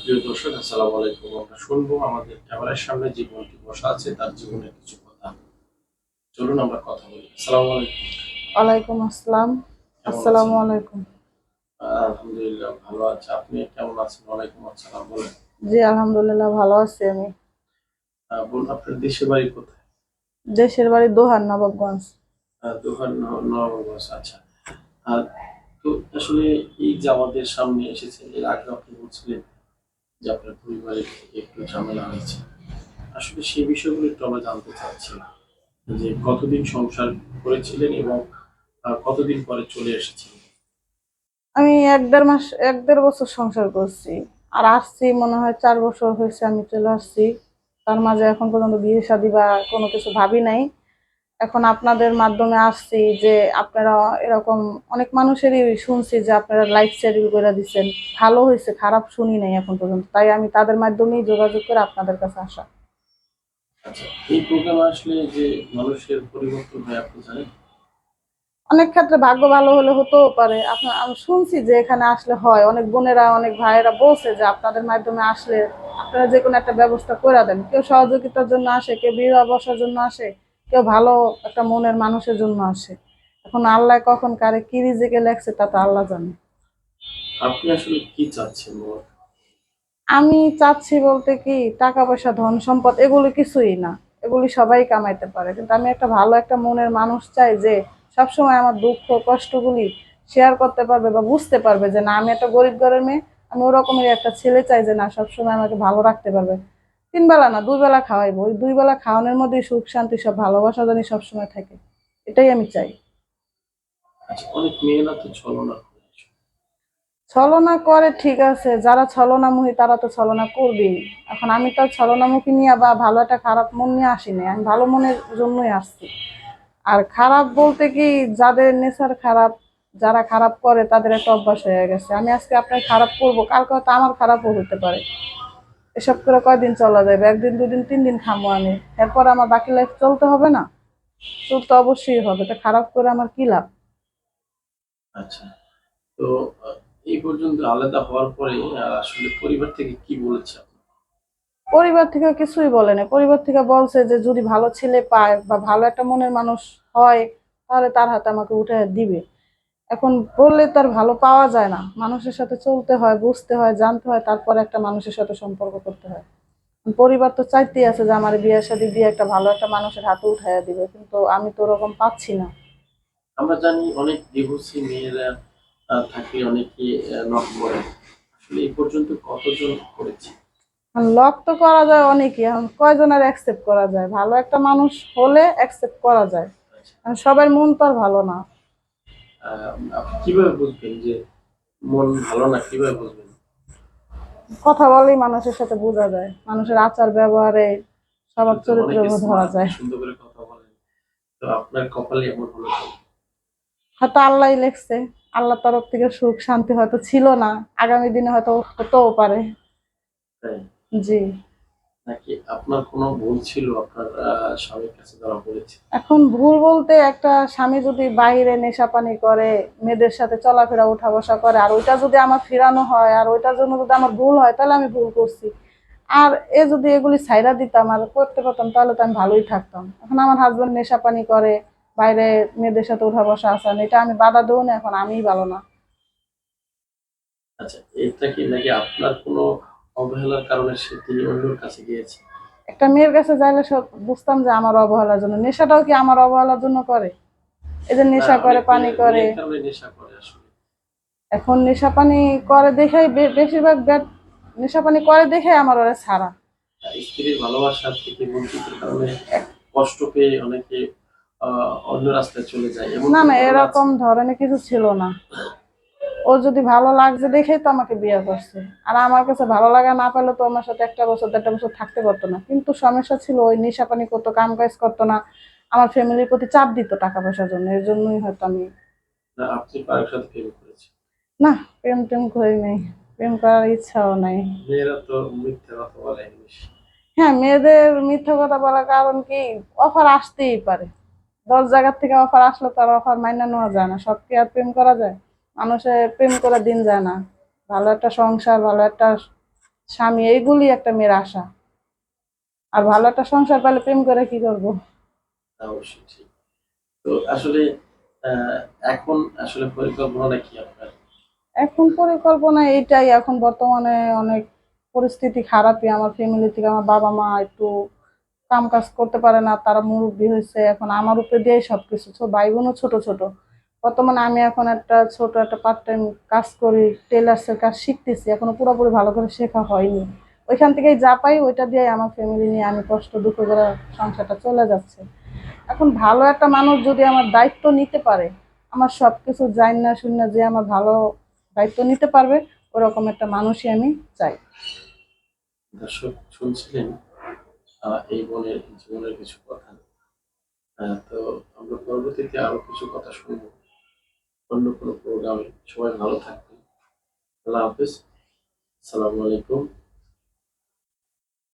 প্রিয় দর্শক আসসালামু আলাইকুম। আমরা শুনব আমাদের ক্যামেরার সামনে যে বোনটি বসা আছে তার জীবনের কিছু কথা। চলুন আমরা কথা বলি। আসসালামু আলাইকুম। ওয়ালাইকুম আসসালাম। আসসালামু আলাইকুম। আলহামদুলিল্লাহ ভালো আছে। আপনি কেমন আছেন? ওয়ালাইকুম আসসালাম বলেন। জি আলহামদুলিল্লাহ ভালো আছি আমি। বোন আপনার দেশের বাড়ি কোথায়? দেশের বাড়ি দোহার নবাবগঞ্জ। দোহার নবাবগঞ্জ আচ্ছা। আর তো আসলে এই যে আমাদের সামনে এসেছে এর আগে আপনি বলছিলেন যে আপনার পরিবারে একটু ঝামেলা হয়েছে। আসলে সেই বিষয়গুলো একটু আমরা জানতে চাচ্ছি যে কতদিন সংসার করেছিলেন এবং কতদিন পরে চলে এসেছিলেন আমি এক দেড় মাস, এক দেড় বছর সংসার করছি। আর আসছি, মনে হয় চার বছর হয়েছে আমি চলে আসছি। তার মাঝে এখন পর্যন্ত বিয়ে শাদী বা কোনো কিছু ভাবি নাই। এখন আপনাদের মাধ্যমে আসছি যে আপনারা এরকম অনেক মানুষেরই শুনছি যে আপনারা লাইফ সেটেল করে দিচ্ছেন ভালো হয়েছে খারাপ শুনি নাই এখন পর্যন্ত। তাই আমি তাদের মাধ্যমেই যোগাযোগ করে আপনাদের কাছে আসা। এই প্রোগ্রামে আসলে যে মানুষের পরিবর্তন হয় আপনি জানেন? অনেক ক্ষেত্রে ভাগ্য ভালো হলে হতেও পারে। আপনার আমি শুনছি যে এখানে আসলে হয়। অনেক বোনেরা অনেক ভাইয়েরা বলছে যে আপনাদের মাধ্যমে আসলে আপনারা যে কোনো একটা ব্যবস্থা করে দেন। কেউ সহযোগিতার জন্য আসে কেউ বিবাহ বসার জন্য আসে। কেউ ভালো একটা মনের মানুষের জন্য আসে। এখন আল্লাহ কখন কারে কি রিজিকে লেখছে তা তো আল্লাহ জানে। আপনি আসলে কি চাচ্ছেন আমি চাচ্ছি বলতে কি টাকা পয়সা ধন সম্পদ এগুলো কিছুই না। এগুলি সবাই কামাইতে পারে। কিন্তু আমি একটা ভালো একটা মনের মানুষ চাই যে সবসময় আমার দুঃখ কষ্টগুলি শেয়ার করতে পারবে বা বুঝতে পারবে যে না আমি একটা গরিব ঘরের মেয়ে আমি ওরকমের একটা ছেলে চাই যে না সবসময় আমাকে ভালো রাখতে পারবে। তিন বেলা না দুই বেলা খাওয়াইবো। ওই দুই বেলা খাওয়ানোর মধ্যেই সুখ শান্তি সব ভালোবাসা জানি সবসময় থাকে। এটাই আমি চাই। আচ্ছা অনেক মেয়েরা তো ছলনা করে ছলনা করে ঠিক আছে যারা ছলনামুখী তারা তো ছলনা করবেই। এখন আমি তো ছলনামুখী নিয়ে বা ভালো একটা খারাপ মন নিয়ে আসিনি আমি ভালো মনের জন্যই আসছি। আর খারাপ বলতে কি যাদের নেশার খারাপ যারা খারাপ করে তাদের একটা অভ্যাস হয়ে গেছে। আমি আজকে আপনার খারাপ করব কালকে হয়তো আমার খারাপও হতে পারে। এসব করে কয়দিন চলা যাবে? একদিন দুদিন তিন দিন খামো আমি। এরপর আমার বাকি লাইফ চলতে হবে না? চলতে অবশ্যই হবে। তো খারাপ করে আমার কি লাভ? আচ্ছা। তো এই পর্যন্ত আলাদা হওয়ার পরে আসলে পরিবার থেকে কি বলেছে? পরিবার থেকে কিছুই বলেনি পরিবার থেকে বলছে যে যদি ভালো ছেলে পায় বা ভালো একটা মনের মানুষ হয় তাহলে তার হাতে আমাকে উঠে দিবে। এখন বললে তার ভালো পাওয়া যায় না। মানুষের সাথে চলতে হয় বুঝতে হয় জানতে হয় তারপরে একটা মানুষের সাথে সম্পর্ক করতে হয়। পরিবার তো চাইতেই আছে যে আমার বিয়ের সাথে দিয়ে একটা ভালো একটা মানুষের হাতে উঠাইয়া দিবে কিন্তু আমি তো ওরকম পাচ্ছি না। আমরা জানি অনেক ডিভোর্সি মেয়েরা থাকে অনেকে নক করে। আসলে এই পর্যন্ত কতজন করেছে? লক তো করা যায় অনেকই কয়জনের অ্যাকসেপ্ট করা যায়? ভালো একটা মানুষ হলে অ্যাকসেপ্ট করা যায়। আচ্ছা, সবার মন তো আর ভালো না। আপনি কীভাবে বুঝবেন যে মন ভালো না? কীভাবে বুঝবেন? কথা বলেই মানুষের সাথে বোঝা যায়। মানুষের আচার ব্যবহারে সবার চরিত্র ধরা যায়। সুন্দর করে কথা বলেন। তো আপনার কপালে এমন হলো হয়তো আল্লাহ লেখছে। আল্লাহ তরফ থেকে সুখ শান্তি হয়তো ছিল না। আগামী দিনে হয়তো হতেও পারে। জি। নাকি আপনার কোনো ভুল ছিল? আপনার স্বামীর কাছে যারা বলেছে। এখন ভুল বলতে একটা স্বামী যদি বাইরে নেশা পানি করে মেয়েদের সাথে চলাফেরা উঠা বসা করে আর ওইটা যদি আমার ফেরানো হয় আর ওইটার জন্য যদি আমার ভুল হয় তাহলে আমি ভুল করছি। আর এ যদি এগুলি ছাইরা দিতাম আর করতে পারতাম তাহলে তো আমি ভালোই থাকতাম। এখন আমার হাজবেন্ড নেশা পানি করে বাইরে মেয়েদের সাথে উঠা বসা আসান এটা আমি বাধা দেবো না এখন আমিই ভালো না। আচ্ছা এটা কি নাকি আপনার কোনো অবহেলার কারণে সে তিনি অন্যর কাছে গিয়েছে। একটা মেয়ের কাছে যাইলে সব বুঝতাম যে আমার অবহেলার জন্য। নেশাটাও কি আমার অবহেলার জন্য করে? এই যে নেশা করে পানি করে। নেশা করে আসলে। এখন নেশা পানি করে দেখেই বেশিরভাগ ব্যাট- নেশা পানি করে দেখে আমার ওরা ছাড়া। স্ত্রীর ভালোবাসা থেকে বঞ্চিতের কারণে কষ্ট পেয়ে অনেকে অন্য রাস্তায় চলে যায়। না না এরকম ধরনের কিছু ছিল না। ও যদি ভালো লাগছে দেখেই তো আমাকে বিয়ে করছে। আর আমার কাছে ভালো লাগা না পেলে তো আমার সাথে একটা বছর দেড়টা বছর থাকতে পারতো না। কিন্তু সমস্যা ছিল ওই নেশা পানি করতো কাম কাজ করতো না। আমার ফ্যামিলির প্রতি চাপ দিত টাকা পয়সার জন্য এর জন্যই হয়তো আমি না, প্রেম করেছেন? না প্রেম টেম করি নাই। প্রেম করার ইচ্ছাও নাই। মেয়েরা তো মিথ্যে কথা বলে হ্যাঁ মেয়েদের মিথ্যা কথা বলার কারণ কি? অফার আসতেই পারে। দশ জায়গার থেকে অফার আসলে তার অফার মাইনা নেওয়া যায় না। সব কি আর প্রেম করা যায়? মানুষের প্রেম করে দিন যায় না। ভালো একটা সংসার ভালো একটা স্বামী এইগুলি একটা মেয়ের আশা। আর ভালো একটা সংসার পেলে প্রেম করে কি করব? তা অবশ্যই ঠিক। তো আসলে এখন আসলে পরিকল্পনাটা কি আপনার? এখন পরিকল্পনা এইটাই। এখন বর্তমানে অনেক পরিস্থিতি খারাপই। আমার ফ্যামিলি থেকে আমার বাবা মা একটু কাম কাজ করতে পারে না। তারা মুরব্বী হয়েছে। এখন আমার উপরে দিয়ে সবকিছু। ছোট ভাই বোনও ছোট ছোট। বর্তমানে আমি এখন একটা ছোট একটা পার্ট টাইম কাজ করি টেলার্সের কাজ শিখতেছি। এখনও পুরোপুরি ভালো করে শেখা হয়নি। ওইখান থেকেই যা পাই ওইটা দিয়ে আমার ফ্যামিলি নিয়ে আমি কষ্ট দুঃখ করে সংসারটা চলে যাচ্ছে। এখন ভালো একটা মানুষ যদি আমার দায়িত্ব নিতে পারে, আমার সব কিছু জান না শুন যে আমার ভালো দায়িত্ব নিতে পারবে, ওরকম একটা মানুষই আমি চাই। দর্শক, শুনছিলেন এই বোনের জীবনের কিছু কথা। তো আমরা পরবর্তীতে আরও কিছু কথা শুনব। অন্য কোনো প্রোগ্রামে সবাই ভালো থাকবেন। আল্লাহ হাফিজ। সালামু আলাইকুম।